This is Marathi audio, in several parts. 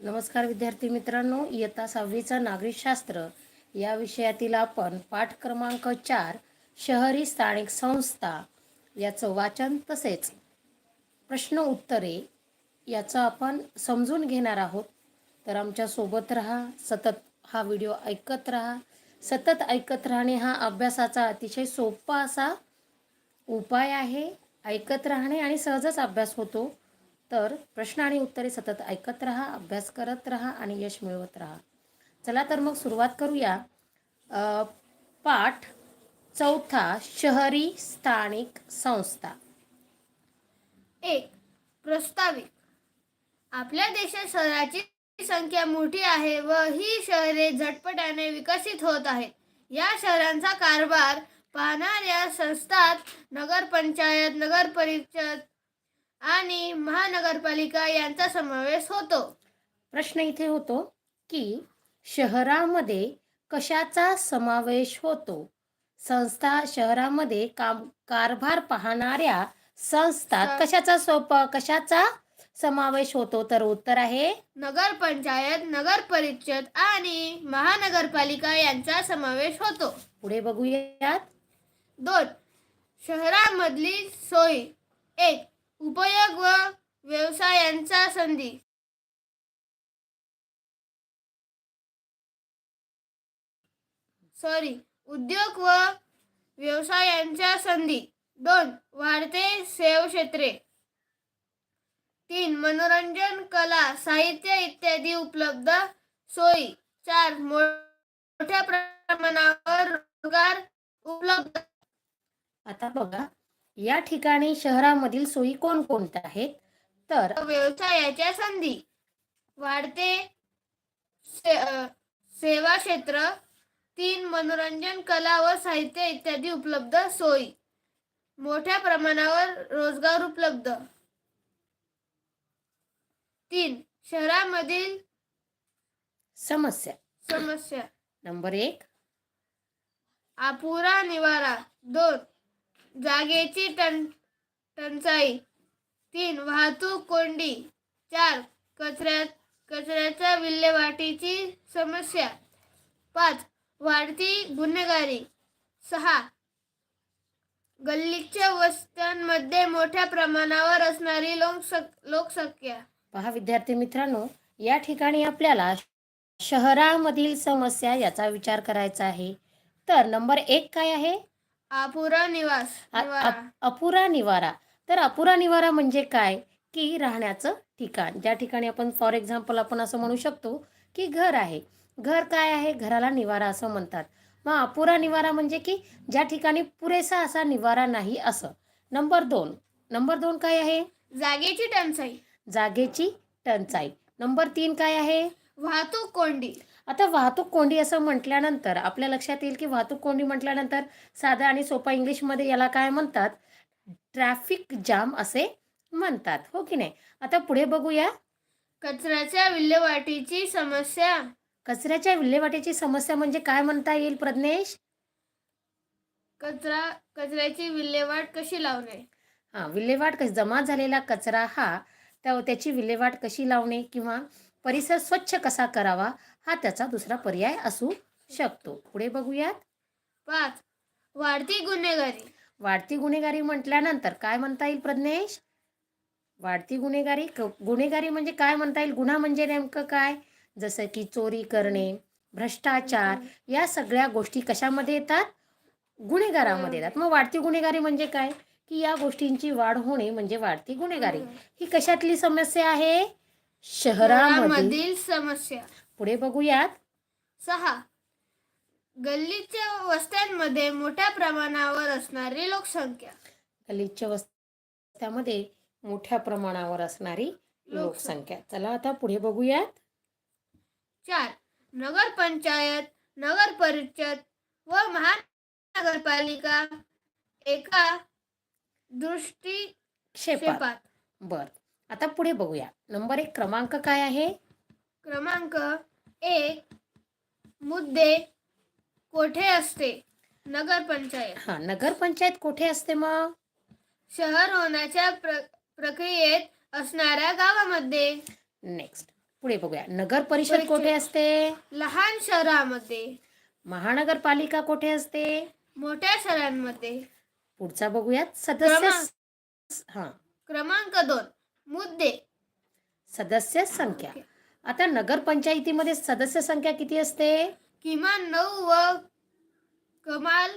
नमस्कार विद्यार्थी मित्रांनो इयत्ता सहावीचं नागरिकशास्त्र या विषयातील आपण पाठ क्रमांक चार शहरी स्थानिक संस्था याचं वाचन तसेच प्रश्न उत्तरे याचं आपण समजून घेणार आहोत. तर आमच्यासोबत राहा सतत हा व्हिडिओ ऐकत राहा. सतत ऐकत राहणे हा अभ्यासाचा अतिशय सोपा असा उपाय आहे. ऐकत राहणे आणि सहजच अभ्यास होतो. तर प्रश्न आणि उत्तरे सतत ऐकत राहा अभ्यास करत राहा आणि यश मिळवत राहा. चला तर मग सुरुवात करूया. पाठ चौथा शहरी स्थानिक संस्था. एक प्रस्ताविक. आपल्या देशात शहराची संख्या मोठी आहे व ही शहरे झटपट्याने विकसित होत आहेत. या शहरांचा कारभार पाहणाऱ्या संस्थात नगरपंचायत नगर परिषद आणि महानगरपालिका यांचा समावेश होतो. प्रश्न इथे होतो की शहरामध्ये कशाचा समावेश होतो? संस्था शहरामध्ये काम कारभार पाहणाऱ्या संस्थात कशाचा सोप कशाचा समावेश होतो? तर उत्तर आहे नगरपंचायत नगर परिषद आणि महानगरपालिका यांचा समावेश होतो. पुढे बघूयात. दोन शहरामधली सोयी. एक उपयोग व व्यवसायांचा संधी. सॉरी उद्योग व व्यवसायांच्या संधी. दोन. वाढते सेवा क्षेत्रे तीन. मनोरंजन कला साहित्य इत्यादी उपलब्ध सोयी. चार. मोठ्या प्रमाणावर रोजगार उपलब्ध. आता बघा. या ठिकाणी शहरामधील सोयी कोणकोणत्या आहेत? तर व्यवसायाच्या संधी. वाढते से, सेवा क्षेत्र तीन मनोरंजन कला व साहित्य इत्यादी उपलब्ध सोयी. मोठ्या प्रमाणावर रोजगार उपलब्ध. तीन शहरामधील समस्या. समस्या. नंबर एक. अपुरा निवारा. दोन जागेची टं टंचाई. तीन वाहतूक कोंडी. चार कचऱ्यात कचऱ्याच्या विल्हेवाटीची समस्या. पाच वाढती गुन्हेगारी. सहा गल्लीच्या वस्त्यांमध्ये मोठ्या प्रमाणावर असणारी लोकसंख लोकसंख्या. पहा विद्यार्थी मित्रांनो या ठिकाणी आपल्याला शहरामधील समस्या याचा विचार करायचा आहे. तर नंबर एक काय आहे? अपुरा निवास अ- निवारा. अ- अपुरा निवारा. तर अपुरा निवारा म्हणजे काय? की राहण्याचं ठिकाण. ज्या ठिकाणी आपण फॉर एक्झाम्पल आपण असं म्हणू शकतो की घर आहे. घर काय आहे? घराला निवारा असं म्हणतात. मग अपुरा निवारा म्हणजे की ज्या ठिकाणी पुरेसा असा निवारा नाही असं. नंबर दोन. नंबर दोन काय आहे? जागेची टंचाई. जागेची टंचाई. नंबर तीन काय आहे? वाहतूक कोंडी. आता वाहतूक कोंडी असं म्हटल्यानंतर आपल्या लक्षात येईल की वाहतूक कोंडी म्हटल्यानंतर साधा आणि सोपा इंग्लिशमध्ये याला काय म्हणतात? ट्रॅफिक जाम असे म्हणतात. हो की नाही? आता पुढे बघूया. कचऱ्याच्या विल्हेवाटीची समस्या. कचऱ्याच्या विल्हेवाटीची समस्या म्हणजे काय म्हणता येईल प्रज्ञेश? कचरा कचऱ्याची विल्हेवाट कशी लावणे? हां विल्हेवाट कशी जमा झालेला कचरा हा त्या त्याची विल्हेवाट कशी लावणे किंवा परिसर स्वच्छ कसा करावा हा त्याचा दुसरा पर्याय असू शकतो. पुढे बघूयात. पाच. वाढती गुन्हेगारी. वाढती गुन्हेगारी म्हटल्यानंतर काय म्हणता येईल प्रज्ञेश? वाढती गुन्हेगारी क- गुन्हेगारी म्हणजे काय म्हणता येईल? गुन्हा म्हणजे नेमकं काय? जसं की चोरी करणे भ्रष्टाचार या सगळ्या गोष्टी कशामध्ये येतात? गुन्हेगारामध्ये येतात. मग वाढती गुन्हेगारी म्हणजे काय? की या गोष्टींची वाढ होणे म्हणजे वाढती गुन्हेगारी. ही कशातली समस्या आहे? शहरामधील समस्या. पुढे बघूयात. सहा. गल्लीच्या वस्त्यांमध्ये मोठ्या प्रमाणावर असणारी लोकसंख्या. गलिच्छ वस्त्यामध्ये मोठ्या प्रमाणावर असणारी लोकसंख्या. चला आता पुढे बघूयात. चार. नगरपंचायत नगर परिषद व महानगरपालिका एका दृष्टी क्षेपात बर. आता पुढे बघूया. नंबर एक क्रमांक काय आहे? क्रमांक एक मुद्दे कोठे असते? नगरपंचायत हा नगरपंचायत कुठे असते मग? शहर होण्याच्या प्र प्रक्रियेत असणाऱ्या गावामध्ये. नेक्स्ट पुढे बघूया. नगर परिषद परिषद. कोठे असते? लहान शहरामध्ये. महानगरपालिका कोठे असते? मोठ्या शहरांमध्ये. पुढचा बघूयात. सदस्य क्रमांक. हा. क्रमांक दोन. मुद्दे. सदस्य संख्या. आता नगर पंचायतीमध्ये सदस्य संख्या किती असते? किमान नऊ व कमाल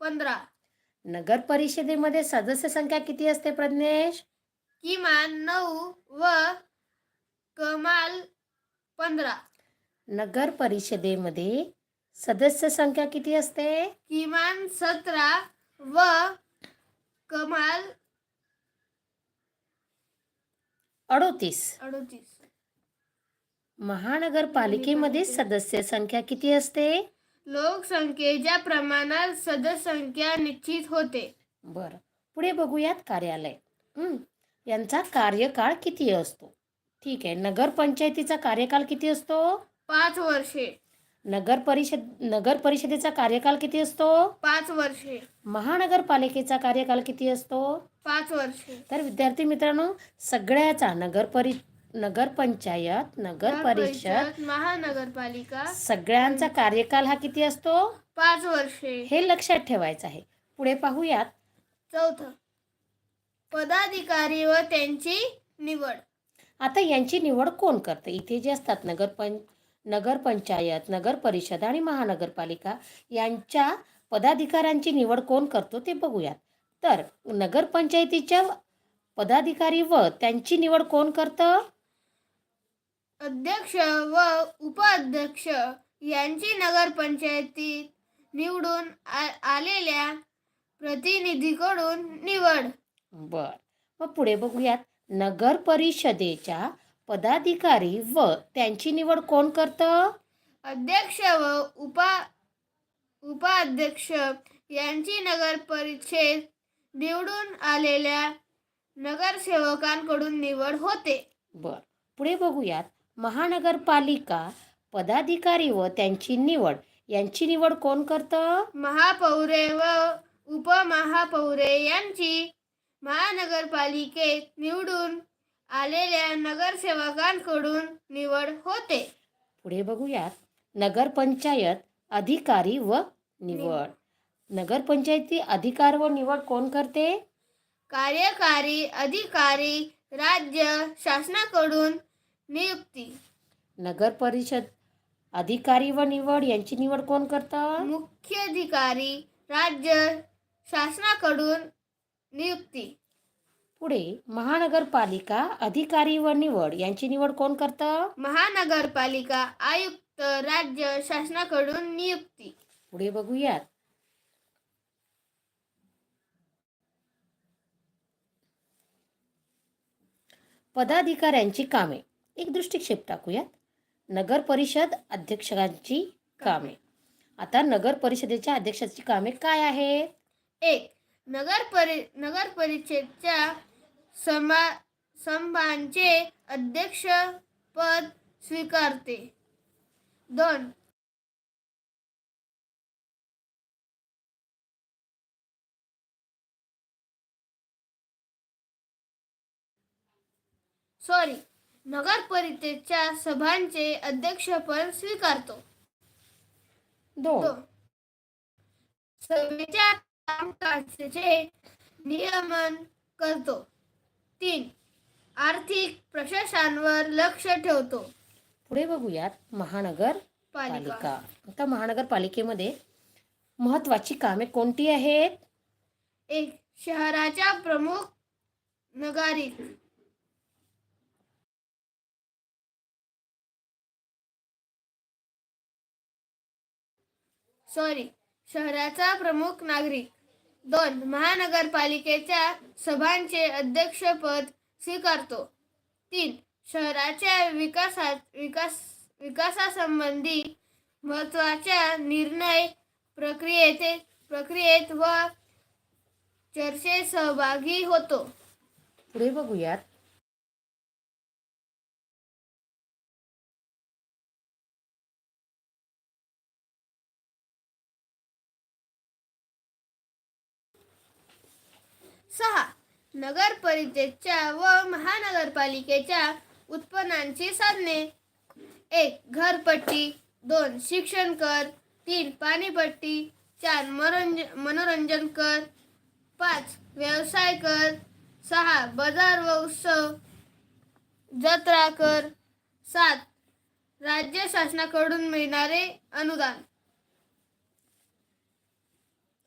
पंधरा. नगर परिषदेमध्ये सदस्य संख्या किती असते प्रज्ञेश? किमान नऊ व कमाल पंधरा. नगर परिषदेमध्ये सदस्य संख्या किती असते? किमान सतरा व कमाल अडोतीस. अडोतीस. महानगरपालिकेमध्ये सदस्य संख्या किती असते? लोकसंख्येच्या प्रमाणात सदस्यसंख्या निश्चित होते. बरं. पुढे बघूयात कार्यालय. हं. यांचा कार्यकाळ किती असतो? ठीक आहे. नगर पंचायतीचा कार्यकाल किती असतो? पाच वर्षे. नगर परिषद नगर परिषदेचा कार्यकाल किती असतो? पाच वर्षे. महानगरपालिकेचा कार्यकाल किती असतो? पाच वर्षे. तर विद्यार्थी मित्रांनो सगळ्याचा नगर परि नगर पंचायत नगर परिषद महानगरपालिका. सगळ्यांचा कार्यकाल हा किती असतो? पाच वर्षे. हे लक्षात ठेवायचं आहे. पुढे पाहूयात. चौथं. पदाधिकारी व त्यांची निवड. आता यांची निवड कोण करते? इथे जे असतात नगर पं नगर पंचायत नगर परिषद आणि महानगरपालिका यांच्या पदाधिकाऱ्यांची निवड कोण करतो ते बघूयात. तर नगर पंचायतीच्या पदाधिकारी व त्यांची निवड कोण करतं? अध्यक्ष व उपाध्यक्ष यांची नगरपंचायतीत निवडून आ- आलेल्या प्रतिनिधीकडून निवड. बर. मग पुढे बघूयात. नगर परिषदेच्या पदाधिकारी व त्यांची निवड कोण करतं? अध्यक्ष व उपा उपाध्यक्ष यांची नगर परिषद निवडून आलेल्या नगरसेवकांकडून निवड होते. बर. पुढे बघूयात. महानगरपालिका पदाधिकारी व त्यांची निवड. यांची निवड कोण करतं? महापौरे व उपमहापौरे यांची महानगरपालिकेत निवडून आलेल्या नगरसेवकांकडून निवड होते. पुढे बघूयात. नगरपंचायत अधिकारी व निवड. नगरपंचायती अधिकार व निवड कोण करते? कार्यकारी अधिकारी राज्य शासनाकडून नियुक्ती. नगर परिषद अधिकारी व निवड यांची निवड कोण करतं मुख्याधिकारी राज्य शासनाकडून नियुक्ती. पुढे महानगरपालिका अधिकारी व निवड. यांची निवड कोण करतं? महानगरपालिका आयुक्त राज्य शासनाकडून नियुक्ती. पुढे बघूयात. पदाधिकाऱ्यांची कामे. एक दृष्टिक्षेप टाकूयात. नगर परिषद अध्यक्षांची कामे. आता नगर परिषदेच्या अध्यक्षाची कामे काय आहेत? एक नगर परि नगर परिषदेच्या समा संभांचे अध्यक्ष पद स्वीकारते. दोन. सॉरी नगर परिषदेच्या सभांचे अध्यक्षपद स्वीकारतो. दोन. सभेच्या कामकाजाचे नियमन करतो. तीन. आर्थिक प्रशासनावर लक्ष ठेवतो. पुढे बघूयात महानगर पालिका. पालिका. आता महानगरपालिकेमध्ये महत्वाची कामे कोणती आहेत? एक शहराच्या प्रमुख नगारिक सॉरी शहराचा प्रमुख नागरिक. दोन महानगरपालिकेच्या सभांचे अध्यक्षपद स्वीकारतो. तीन शहराच्या विकासात विकास विकासासंबंधी महत्त्वाच्या निर्णय प्रक्रियेचे प्रक्रियेत व चर्चेत सहभागी होतो. पुढे बघूयात. सहा. नगर परिषदेच्या व महानगरपालिकेच्या उत्पन्नाची साधने. एक घरपट्टी. दोन शिक्षण कर. तीन पाणीपट्टी. चार मनोरंजन मनोरंजन कर. पाच व्यवसाय कर. सहा बाजार व उत्सव. जत्रा कर. सात राज्य शासनाकडून मिळणारे अनुदान.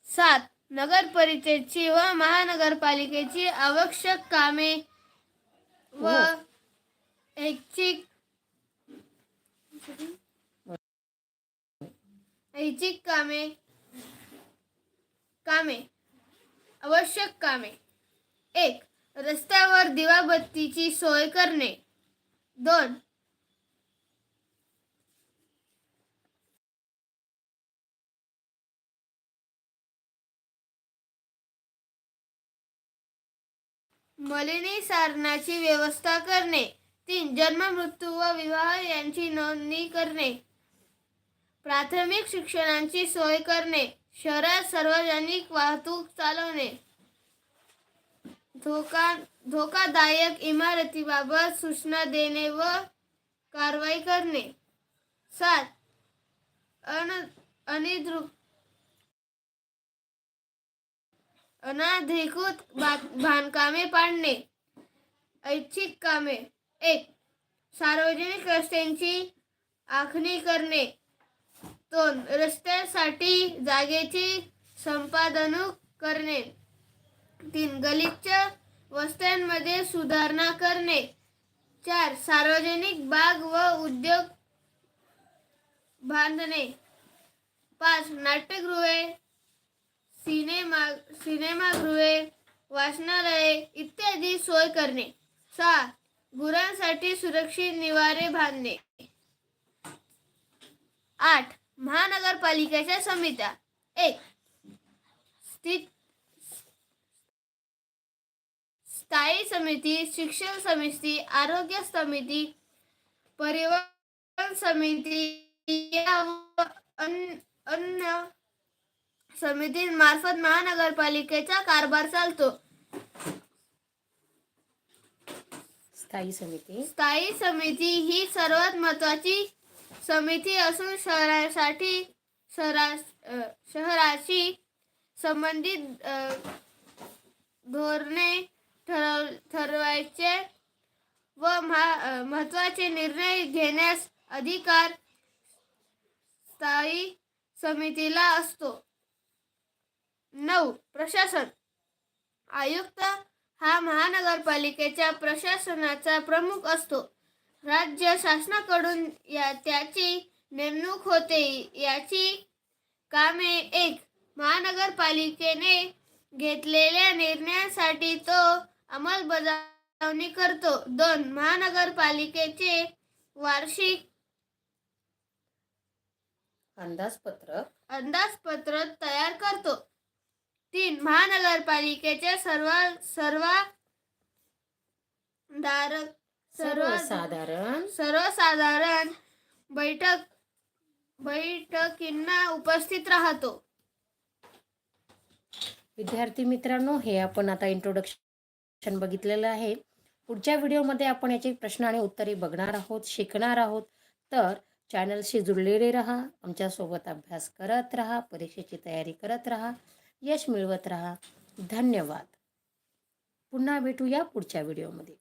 सात नगर परिषदेची व महानगरपालिकेची आवश्यक कामे व ऐच्छिक ऐच्छिक कामे कामे. आवश्यक कामे. एक रस्त्यावर दिवाबत्तीची सोय करणे. दोन मलिनी सारणाची व्यवस्था करणे. तीन जन्म मृत्यू व विवाह यांची नोंदणी करणे. प्राथमिक शिक्षणाची सोय करणे. शहरात सार्वजनिक वाहतूक चालवणे. धोका धोकादायक इमारतीबाबत सूचना देणे व कारवाई करणे. सात अन अनिद्रु अनाधिकृत बा- बांधकामे पाडणे ऐच्छिक कामे. एक सार्वजनिक रस्त्यांची आखणी करणे. दोन रस्त्यासाठी जागेची संपादनूक करणे. तीन गलिच्छ वस्त्यांमध्ये सुधारणा करणे. चार सार्वजनिक बाग व उद्योग बांधणे. पाच नाट्यगृहे सिनेमा सिनेमागृहे वाचनालये इत्यादी सोय करणे. सहा गुरांसाठी सुरक्षित निवारे बांधणे. आठ महानगरपालिकेच्या समित्या. एक स्थित स्थायी समिती शिक्षण समिती आरोग्य समिती परिवहन समिती या अन्य समितींमार्फत महानगरपालिकेचा कारभार चालतो. स्थायी समिती. स्थायी समिती ही सर्वात महत्वाची समिती असून शहरासाठी शहरा शहराशी संबंधित धोरणे ठरव ठरवायचे व महत्त्वाचे निर्णय घेण्यास अधिकार स्थायी समितीला असतो. नऊ. प्रशासन. आयुक्त हा महानगरपालिकेच्या प्रशासनाचा प्रमुख असतो. राज्य शासनाकडून या त्याची नेमणूक होते. याची कामे एक. महानगरपालिकेने घेतलेल्या निर्णयासाठी तो अंमलबजावणी करतो. दोन. महानगरपालिकेचे वार्षिक अंदाजपत्रक. अंदाजपत्र तयार करतो. तीन महानगरपालिकेचे सर्व सर्व धारक सर्व सर्वसाधारण. सर्वसाधारण बैठक बैठकींना उपस्थित राहतो. विद्यार्थी मित्रांनो हे आपण आता इंट्रोडक्शन बघितलेलं आहे. पुढच्या व्हिडिओमध्ये आपण याचे प्रश्न आणि उत्तरे बघणार आहोत शिकणार आहोत. तर चॅनलशी जुळलेले राहा आमच्यासोबत अभ्यास करत राहा परीक्षेची तयारी करत राहा. यश मिळवत राहा. धन्यवाद. पुन्हा भेटूया पुढच्या व्हिडिओमध्ये.